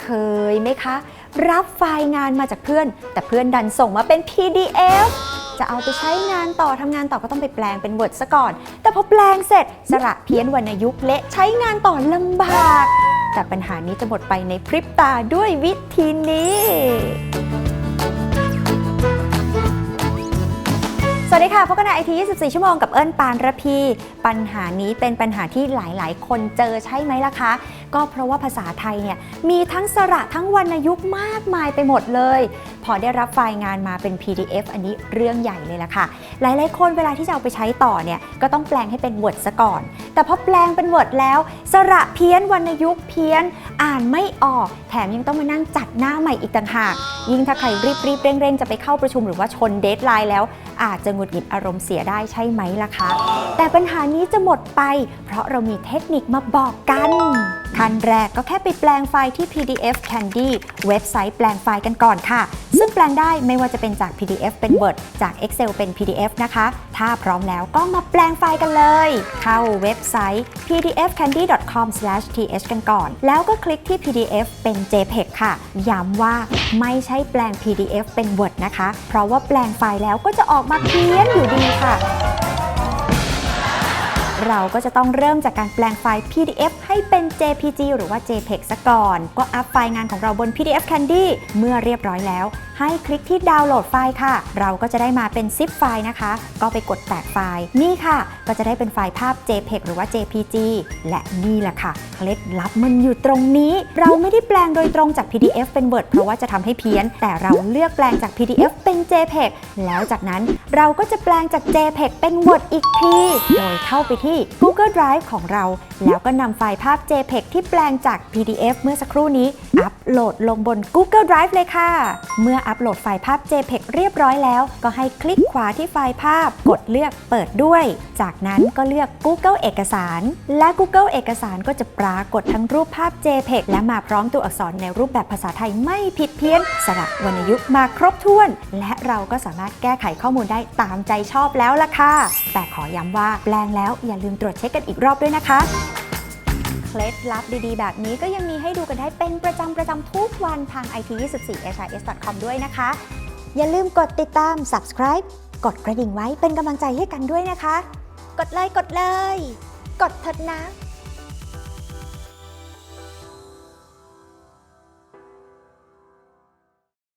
เคยไหมคะ รับไฟล์งานมาจากเพื่อน แต่เพื่อนดันส่งมาเป็น PDF จะเอาไปใช้งานต่อทำงานต่อก็ต้องไปแปลงเป็น Word ซะก่อน แต่พอแปลงเสร็จสระเพี้ยนวรรณยุกต์เละใช้งานต่อลำบาก แต่ปัญหานี้จะหมดไปในพริบตาด้วยวิธีนี้ วัสดีค่ะ พบกันในไอที24 ชั่วโมงกับเอิญปานระพี ปัญหานี้เป็นปัญหาที่หลาย ๆ คนเจอใช่ไหมล่ะคะ ก็เพราะว่าภาษาไทยเนี่ยมีทั้งสระทั้งวรรณยุกต์มากมายไปหมดเลย พอได้รับไฟล์งานมาเป็น PDF อันนี้เรื่องใหญ่เลยล่ะค่ะ หลาย ๆ คนเวลาที่จะเอาไปใช้ต่อเนี่ยก็ต้องแปลงให้เป็น Word ซะก่อน แต่พอแปลงเป็น Word แล้ว สระเพี้ยนวรรณยุกต์เพี้ยน อ่านไม่ออก แถมยังต้องมานั่งจัดหน้าใหม่อีกต่างหาก ยิ่งถ้าใครรีบๆเร่ง ๆ จะไปเข้าประชุมหรือว่าชนเดทไลน์แล้ว อาจจะหงุดหงิดอารมณ์เสียได้ใช่ไหมล่ะคะ แต่ปัญหานี้จะหมดไป เพราะเรามีเทคนิคมาบอกกัน ขั้นแรกก็แค่ไปแปลงไฟล์ที่ PDF Candy เว็บไซต์แปลงไฟล์กันก่อนค่ะ ซึ่งแปลงได้ไม่ว่าจะเป็นจาก PDF เป็น Word จาก Excel เป็น PDF นะคะ ถ้าพร้อมแล้วก็มาแปลงไฟล์กันเลย เข้าเว็บไซต์ pdfcandy.com/th กันก่อน แล้วก็คลิกที่ PDF เป็น JPEG ค่ะ ย้ำว่าไม่ใช่แปลง PDF เป็น Word นะคะ เพราะว่าแปลงไฟล์แล้วก็จะออกมาเพี้ยนอยู่ดีค่ะ เราก็จะต้องเริ่มจากการแปลงไฟล์ PDF ให้เป็น JPG หรือว่า JPEG ซะก่อน ก็อัพไฟล์งานของเราบน PDF Candy เมื่อเรียบร้อยแล้วให้คลิกที่ดาวน์โหลดไฟล์ค่ะ เราก็จะได้มาเป็น zip ไฟล์นะคะ ก็ไปกดแตกไฟล์ นี่ค่ะ ก็จะได้เป็นไฟล์ภาพ JPEG หรือว่า JPG และนี่แหละค่ะ เคล็ดลับมันอยู่ตรงนี้ เราไม่ได้แปลงโดยตรงจาก PDF เป็น Word เพราะว่าจะทำให้เพี้ยน แต่เราเลือกแปลงจาก PDF เป็น JPEG แล้วจากนั้นเราก็จะแปลงจาก JPEG เป็น Word อีกที โดยเข้าไปที่ Google Drive ของเรา แล้วก็นำไฟล์ภาพ JPEG ที่แปลงจาก PDF เมื่อสักครู่นี้ อัปโหลดลงบน Google Drive เลยค่ะ เมื่ออัปโหลดไฟล์ภาพ JPEG เรียบร้อยแล้ว ก็ให้คลิกขวาที่ไฟล์ภาพ กดเลือกเปิดด้วย จากนั้นก็เลือก Google เอกสาร และ Google เอกสารก็จะปรากฏทั้งรูปภาพ JPEG และมาพร้อมตัวอักษรในรูปแบบภาษาไทยไม่ผิดเพี้ยน สระวรรณยุกต์มาครบถ้วน และเราก็สามารถแก้ไขข้อมูลได้ตามใจชอบแล้วล่ะค่ะ แต่ขอย้ำว่าแปลงแล้วอย่าลืมตรวจเช็คกันอีกรอบด้วยนะคะ ล็ดลับดีๆ แบบนี้ก็ยังมีให้ดูกันได้เป็นประจำประจำทุกวันทาง it24his.com ด้วยนะคะ อย่าลืมกดติดตาม subscribe กดกระดิ่งไว้เป็นกำลังใจให้กันด้วยนะคะ กดเลยกดเลย กดเถิดนะ